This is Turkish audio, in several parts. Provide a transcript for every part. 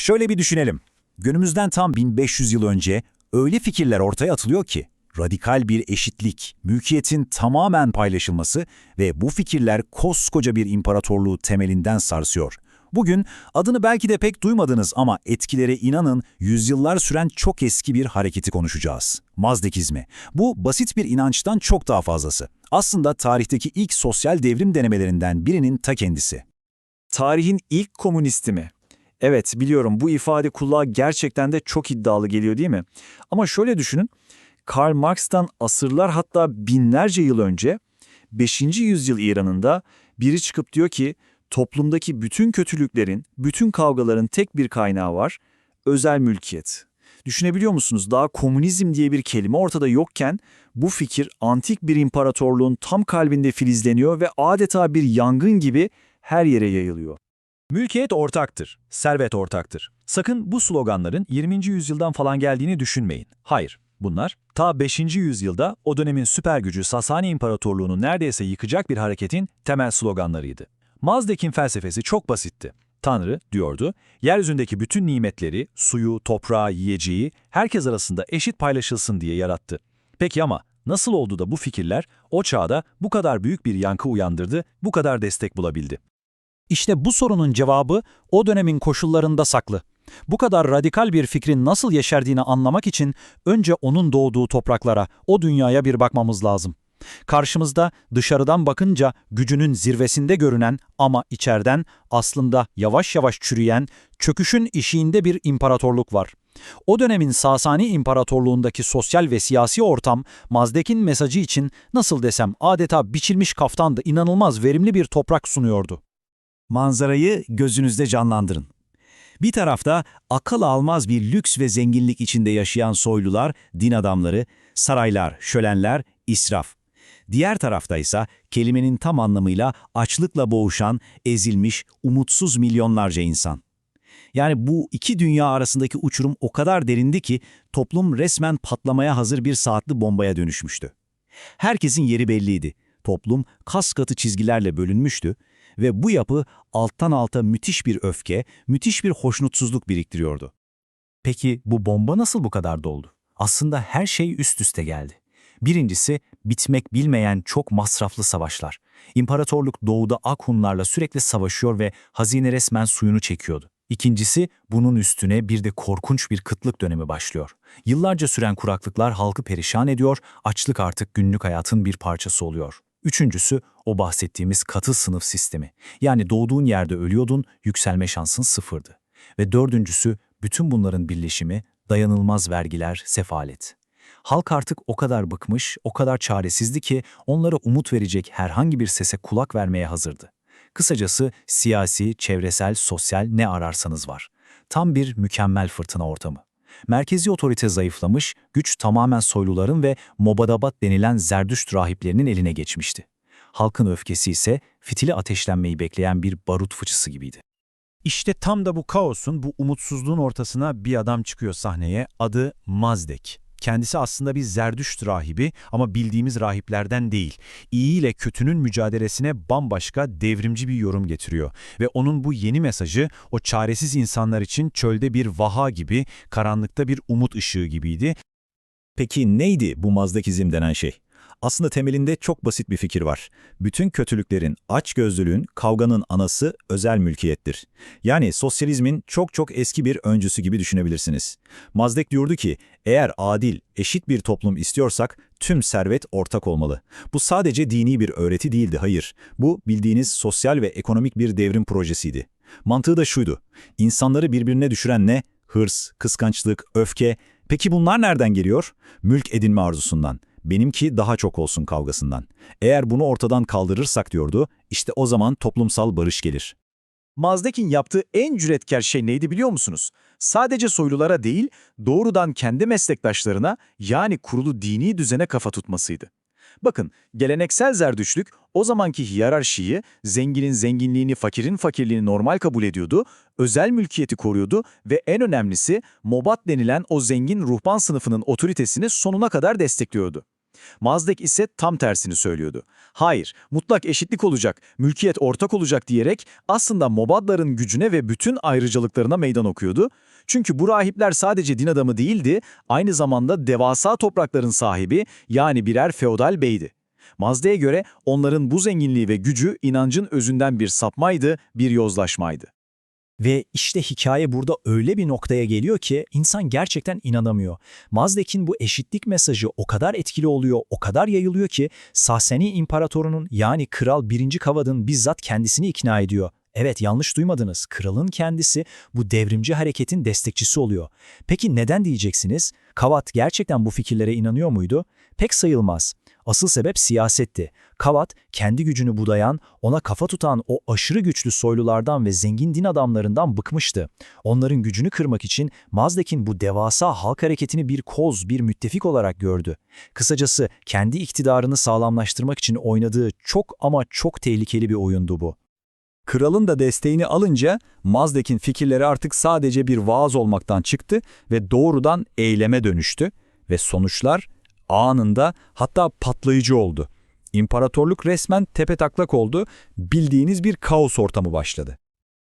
Şöyle bir düşünelim. Günümüzden tam 1500 yıl önce öyle fikirler ortaya atılıyor ki, radikal bir eşitlik, mülkiyetin tamamen paylaşılması ve bu fikirler koskoca bir imparatorluğu temelinden sarsıyor. Bugün adını belki de pek duymadınız ama etkilere inanın yüzyıllar süren çok eski bir hareketi konuşacağız. Mazdekizmi. Bu basit bir inançtan çok daha fazlası. Aslında tarihteki ilk sosyal devrim denemelerinden birinin ta kendisi. Tarihin ilk komünisti mi? Evet biliyorum bu ifade kulağa gerçekten de çok iddialı geliyor değil mi? Ama şöyle düşünün, Karl Marx'tan asırlar hatta binlerce yıl önce 5. yüzyıl İran'ında biri çıkıp diyor ki toplumdaki bütün kötülüklerin, bütün kavgaların tek bir kaynağı var, özel mülkiyet. Düşünebiliyor musunuz? Daha komünizm diye bir kelime ortada yokken bu fikir antik bir imparatorluğun tam kalbinde filizleniyor ve adeta bir yangın gibi her yere yayılıyor. Mülkiyet ortaktır, servet ortaktır. Sakın bu sloganların 20. yüzyıldan falan geldiğini düşünmeyin. Hayır, bunlar ta 5. yüzyılda o dönemin süper gücü Sasani İmparatorluğunu neredeyse yıkacak bir hareketin temel sloganlarıydı. Mazdek'in felsefesi çok basitti. Tanrı, diyordu, yeryüzündeki bütün nimetleri, suyu, toprağı, yiyeceği herkes arasında eşit paylaşılsın diye yarattı. Peki ama nasıl oldu da bu fikirler o çağda bu kadar büyük bir yankı uyandırdı, bu kadar destek bulabildi? İşte bu sorunun cevabı o dönemin koşullarında saklı. Bu kadar radikal bir fikrin nasıl yeşerdiğini anlamak için önce onun doğduğu topraklara, o dünyaya bir bakmamız lazım. Karşımızda dışarıdan bakınca gücünün zirvesinde görünen ama içeriden aslında yavaş yavaş çürüyen, çöküşün işiğinde bir imparatorluk var. O dönemin Sasani İmparatorluğundaki sosyal ve siyasi ortam, Mazdek'in mesajı için nasıl desem adeta biçilmiş kaftandı, inanılmaz verimli bir toprak sunuyordu. Manzarayı gözünüzde canlandırın. Bir tarafta akıl almaz bir lüks ve zenginlik içinde yaşayan soylular, din adamları, saraylar, şölenler, israf. Diğer tarafta ise kelimenin tam anlamıyla açlıkla boğuşan, ezilmiş, umutsuz milyonlarca insan. Yani bu iki dünya arasındaki uçurum o kadar derindi ki toplum resmen patlamaya hazır bir saatli bombaya dönüşmüştü. Herkesin yeri belliydi. Toplum kas katı çizgilerle bölünmüştü ve bu yapı alttan alta müthiş bir öfke, müthiş bir hoşnutsuzluk biriktiriyordu. Peki bu bomba nasıl bu kadar doldu? Aslında her şey üst üste geldi. Birincisi, bitmek bilmeyen çok masraflı savaşlar. İmparatorluk doğuda Akhunlarla sürekli savaşıyor ve hazine resmen suyunu çekiyordu. İkincisi, bunun üstüne bir de korkunç bir kıtlık dönemi başlıyor. Yıllarca süren kuraklıklar halkı perişan ediyor, açlık artık günlük hayatın bir parçası oluyor. Üçüncüsü, o bahsettiğimiz katı sınıf sistemi. Yani doğduğun yerde ölüyordun, yükselme şansın sıfırdı. Ve dördüncüsü, bütün bunların birleşimi, dayanılmaz vergiler, sefalet. Halk artık o kadar bıkmış, o kadar çaresizdi ki onlara umut verecek herhangi bir sese kulak vermeye hazırdı. Kısacası siyasi, çevresel, sosyal ne ararsanız var. Tam bir mükemmel fırtına ortamı. Merkezi otorite zayıflamış, güç tamamen soyluların ve Mobadabat denilen Zerdüşt rahiplerinin eline geçmişti. Halkın öfkesi ise fitili ateşlenmeyi bekleyen bir barut fıçısı gibiydi. İşte tam da bu kaosun, bu umutsuzluğun ortasına bir adam çıkıyor sahneye. Adı Mazdek. Kendisi aslında bir Zerdüşt rahibi ama bildiğimiz rahiplerden değil. İyi ile kötünün mücadelesine bambaşka devrimci bir yorum getiriyor. Ve onun bu yeni mesajı o çaresiz insanlar için çölde bir vaha gibi, karanlıkta bir umut ışığı gibiydi. Peki neydi bu mazdakizm denen şey? Aslında temelinde çok basit bir fikir var. Bütün kötülüklerin, açgözlülüğün, kavganın anası özel mülkiyettir. Yani sosyalizmin çok çok eski bir öncüsü gibi düşünebilirsiniz. Mazdek diyordu ki, eğer adil, eşit bir toplum istiyorsak tüm servet ortak olmalı. Bu sadece dini bir öğreti değildi, hayır. Bu bildiğiniz sosyal ve ekonomik bir devrim projesiydi. Mantığı da şuydu, insanları birbirine düşüren ne? Hırs, kıskançlık, öfke. Peki bunlar nereden geliyor? Mülk edinme arzusundan benimki daha çok olsun kavgasından. Eğer bunu ortadan kaldırırsak diyordu, işte o zaman toplumsal barış gelir. Mazdek'in yaptığı en cüretkar şey neydi biliyor musunuz? Sadece soylulara değil, doğrudan kendi meslektaşlarına yani kurulu dini düzene kafa tutmasıydı. Bakın, geleneksel zerdüşlük o zamanki hiyerarşiyi, zenginin zenginliğini, fakirin fakirliğini normal kabul ediyordu, özel mülkiyeti koruyordu ve en önemlisi mobat denilen o zengin ruhban sınıfının otoritesini sonuna kadar destekliyordu. Mazdek ise tam tersini söylüyordu. Hayır, mutlak eşitlik olacak, mülkiyet ortak olacak diyerek aslında Mobadların gücüne ve bütün ayrıcalıklarına meydan okuyordu. Çünkü bu rahipler sadece din adamı değildi, aynı zamanda devasa toprakların sahibi yani birer feodal beydi. Mazdek'e göre onların bu zenginliği ve gücü inancın özünden bir sapmaydı, bir yozlaşmaydı. Ve işte hikaye burada öyle bir noktaya geliyor ki insan gerçekten inanamıyor. Mazdek'in bu eşitlik mesajı o kadar etkili oluyor, o kadar yayılıyor ki Sasani İmparatorunun yani Kral 1. Kavad'ın bizzat kendisini ikna ediyor. Evet yanlış duymadınız. Kralın kendisi bu devrimci hareketin destekçisi oluyor. Peki neden diyeceksiniz? Kavat gerçekten bu fikirlere inanıyor muydu? Pek sayılmaz. Asıl sebep siyasetti. Kavat, kendi gücünü budayan, ona kafa tutan o aşırı güçlü soylulardan ve zengin din adamlarından bıkmıştı. Onların gücünü kırmak için Mazdek'in bu devasa halk hareketini bir koz, bir müttefik olarak gördü. Kısacası kendi iktidarını sağlamlaştırmak için oynadığı çok ama çok tehlikeli bir oyundu bu. Kralın da desteğini alınca Mazdek'in fikirleri artık sadece bir vaaz olmaktan çıktı ve doğrudan eyleme dönüştü ve sonuçlar anında hatta patlayıcı oldu. İmparatorluk resmen tepetaklak oldu, bildiğiniz bir kaos ortamı başladı.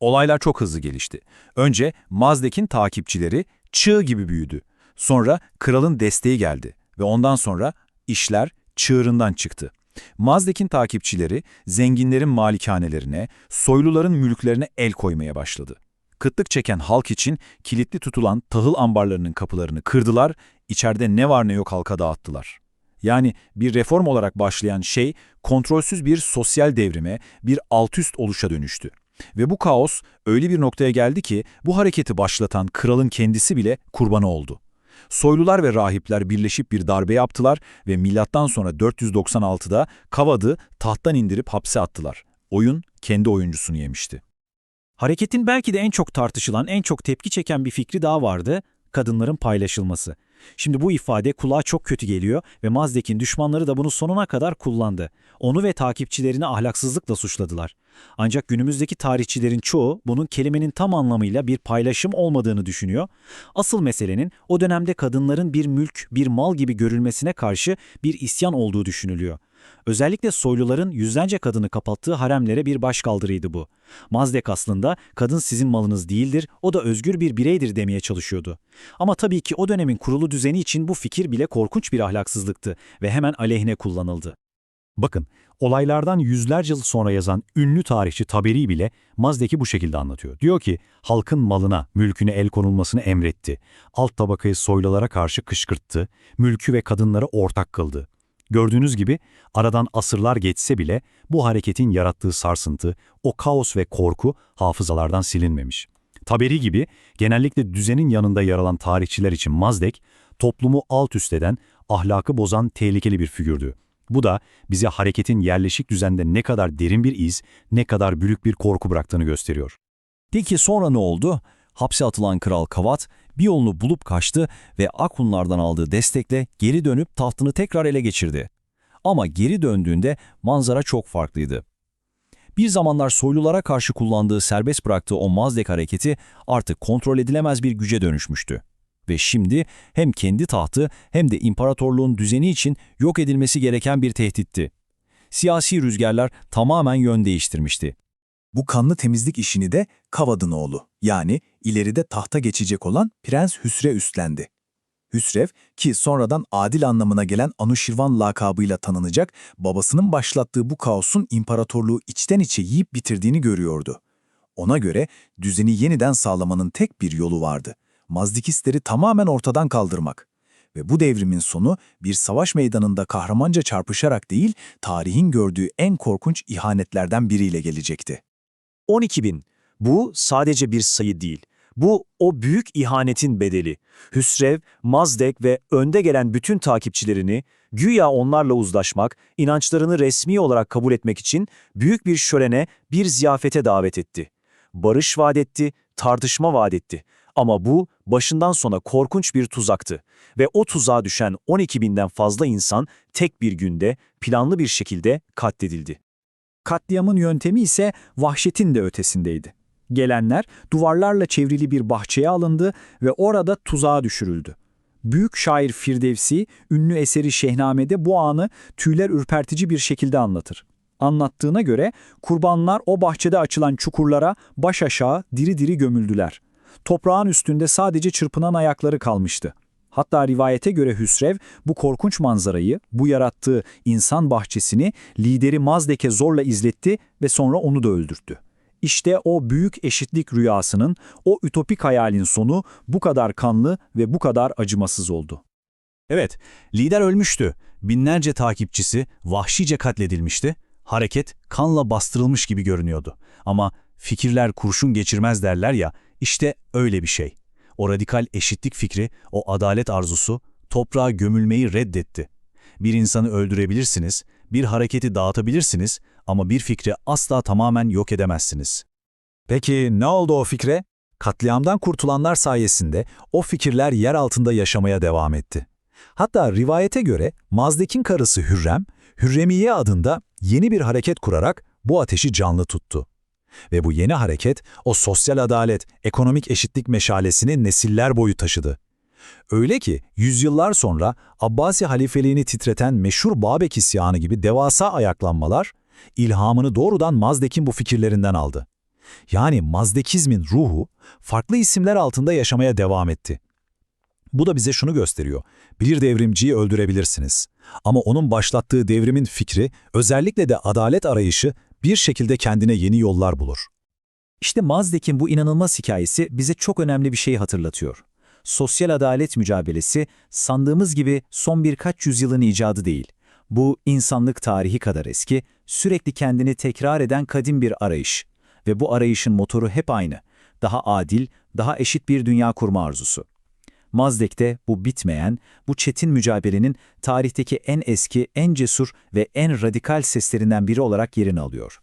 Olaylar çok hızlı gelişti. Önce Mazdek'in takipçileri çığ gibi büyüdü. Sonra kralın desteği geldi ve ondan sonra işler çığırından çıktı. Mazdek'in takipçileri zenginlerin malikanelerine, soyluların mülklerine el koymaya başladı. Kıtlık çeken halk için kilitli tutulan tahıl ambarlarının kapılarını kırdılar, içeride ne var ne yok halka dağıttılar. Yani bir reform olarak başlayan şey kontrolsüz bir sosyal devrime, bir altüst oluşa dönüştü. Ve bu kaos öyle bir noktaya geldi ki bu hareketi başlatan kralın kendisi bile kurbanı oldu. Soylular ve rahipler birleşip bir darbe yaptılar ve milattan sonra 496'da Kavad'ı tahttan indirip hapse attılar. Oyun kendi oyuncusunu yemişti. Hareketin belki de en çok tartışılan, en çok tepki çeken bir fikri daha vardı, kadınların paylaşılması. Şimdi bu ifade kulağa çok kötü geliyor ve Mazdek'in düşmanları da bunu sonuna kadar kullandı. Onu ve takipçilerini ahlaksızlıkla suçladılar. Ancak günümüzdeki tarihçilerin çoğu bunun kelimenin tam anlamıyla bir paylaşım olmadığını düşünüyor. Asıl meselenin o dönemde kadınların bir mülk, bir mal gibi görülmesine karşı bir isyan olduğu düşünülüyor. Özellikle soyluların yüzlerce kadını kapattığı haremlere bir başkaldırıydı bu. Mazdek aslında kadın sizin malınız değildir, o da özgür bir bireydir demeye çalışıyordu. Ama tabii ki o dönemin kurulu düzeni için bu fikir bile korkunç bir ahlaksızlıktı ve hemen aleyhine kullanıldı. Bakın, olaylardan yüzlerce yıl sonra yazan ünlü tarihçi Taberi bile Mazdek'i bu şekilde anlatıyor. Diyor ki, halkın malına, mülküne el konulmasını emretti. Alt tabakayı soylulara karşı kışkırttı, mülkü ve kadınları ortak kıldı. Gördüğünüz gibi aradan asırlar geçse bile bu hareketin yarattığı sarsıntı, o kaos ve korku hafızalardan silinmemiş. Taberi gibi genellikle düzenin yanında yer alan tarihçiler için Mazdek, toplumu alt üst eden, ahlakı bozan tehlikeli bir figürdü. Bu da bize hareketin yerleşik düzende ne kadar derin bir iz, ne kadar büyük bir korku bıraktığını gösteriyor. Peki sonra ne oldu? Hapse atılan Kral Kavat bir yolunu bulup kaçtı ve Akunlardan aldığı destekle geri dönüp tahtını tekrar ele geçirdi. Ama geri döndüğünde manzara çok farklıydı. Bir zamanlar soylulara karşı kullandığı serbest bıraktığı o Mazdek hareketi artık kontrol edilemez bir güce dönüşmüştü. Ve şimdi hem kendi tahtı hem de imparatorluğun düzeni için yok edilmesi gereken bir tehditti. Siyasi rüzgarlar tamamen yön değiştirmişti. Bu kanlı temizlik işini de Kavad'ın oğlu yani ileride tahta geçecek olan Prens Hüsrev üstlendi. Hüsrev ki sonradan adil anlamına gelen Anuşirvan lakabıyla tanınacak babasının başlattığı bu kaosun imparatorluğu içten içe yiyip bitirdiğini görüyordu. Ona göre düzeni yeniden sağlamanın tek bir yolu vardı. Mazdikistleri tamamen ortadan kaldırmak. Ve bu devrimin sonu bir savaş meydanında kahramanca çarpışarak değil, tarihin gördüğü en korkunç ihanetlerden biriyle gelecekti. 12 bin. Bu sadece bir sayı değil. Bu o büyük ihanetin bedeli. Hüsrev, Mazdek ve önde gelen bütün takipçilerini güya onlarla uzlaşmak, inançlarını resmi olarak kabul etmek için büyük bir şölene, bir ziyafete davet etti. Barış vaat etti, tartışma vaat etti. Ama bu başından sona korkunç bir tuzaktı ve o tuzağa düşen 12 binden fazla insan tek bir günde planlı bir şekilde katledildi. Katliamın yöntemi ise vahşetin de ötesindeydi. Gelenler duvarlarla çevrili bir bahçeye alındı ve orada tuzağa düşürüldü. Büyük şair Firdevsi, ünlü eseri Şehname'de bu anı tüyler ürpertici bir şekilde anlatır. Anlattığına göre kurbanlar o bahçede açılan çukurlara baş aşağı diri diri gömüldüler. Toprağın üstünde sadece çırpınan ayakları kalmıştı. Hatta rivayete göre Hüsrev bu korkunç manzarayı, bu yarattığı insan bahçesini lideri Mazdek'e zorla izletti ve sonra onu da öldürttü. İşte o büyük eşitlik rüyasının, o ütopik hayalin sonu bu kadar kanlı ve bu kadar acımasız oldu. Evet, lider ölmüştü. Binlerce takipçisi vahşice katledilmişti. Hareket kanla bastırılmış gibi görünüyordu. Ama fikirler kurşun geçirmez derler ya, işte öyle bir şey. O radikal eşitlik fikri, o adalet arzusu, toprağa gömülmeyi reddetti. Bir insanı öldürebilirsiniz, bir hareketi dağıtabilirsiniz ama bir fikri asla tamamen yok edemezsiniz. Peki ne oldu o fikre? Katliamdan kurtulanlar sayesinde o fikirler yer altında yaşamaya devam etti. Hatta rivayete göre Mazdek'in karısı Hürrem, Hürremiye adında yeni bir hareket kurarak bu ateşi canlı tuttu. Ve bu yeni hareket o sosyal adalet, ekonomik eşitlik meşalesini nesiller boyu taşıdı. Öyle ki yüzyıllar sonra Abbasi halifeliğini titreten meşhur Babek isyanı gibi devasa ayaklanmalar, ilhamını doğrudan Mazdek'in bu fikirlerinden aldı. Yani Mazdekizmin ruhu farklı isimler altında yaşamaya devam etti. Bu da bize şunu gösteriyor. Bir devrimciyi öldürebilirsiniz. Ama onun başlattığı devrimin fikri, özellikle de adalet arayışı bir şekilde kendine yeni yollar bulur. İşte Mazdek'in bu inanılmaz hikayesi bize çok önemli bir şeyi hatırlatıyor. Sosyal adalet mücadelesi sandığımız gibi son birkaç yüzyılın icadı değil. Bu insanlık tarihi kadar eski, sürekli kendini tekrar eden kadim bir arayış. Ve bu arayışın motoru hep aynı. Daha adil, daha eşit bir dünya kurma arzusu. Mazdek'te bu bitmeyen, bu çetin mücadelenin tarihteki en eski, en cesur ve en radikal seslerinden biri olarak yerini alıyor.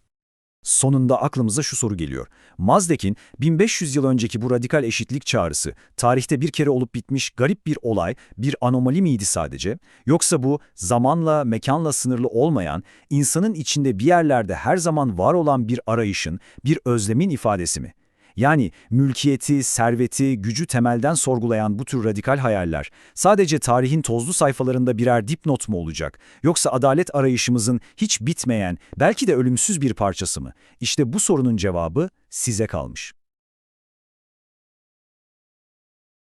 Sonunda aklımıza şu soru geliyor. Mazdek'in 1500 yıl önceki bu radikal eşitlik çağrısı, tarihte bir kere olup bitmiş garip bir olay, bir anomali miydi sadece? Yoksa bu zamanla, mekanla sınırlı olmayan, insanın içinde bir yerlerde her zaman var olan bir arayışın, bir özlemin ifadesi mi? Yani mülkiyeti, serveti, gücü temelden sorgulayan bu tür radikal hayaller sadece tarihin tozlu sayfalarında birer dipnot mu olacak? Yoksa adalet arayışımızın hiç bitmeyen, belki de ölümsüz bir parçası mı? İşte bu sorunun cevabı size kalmış.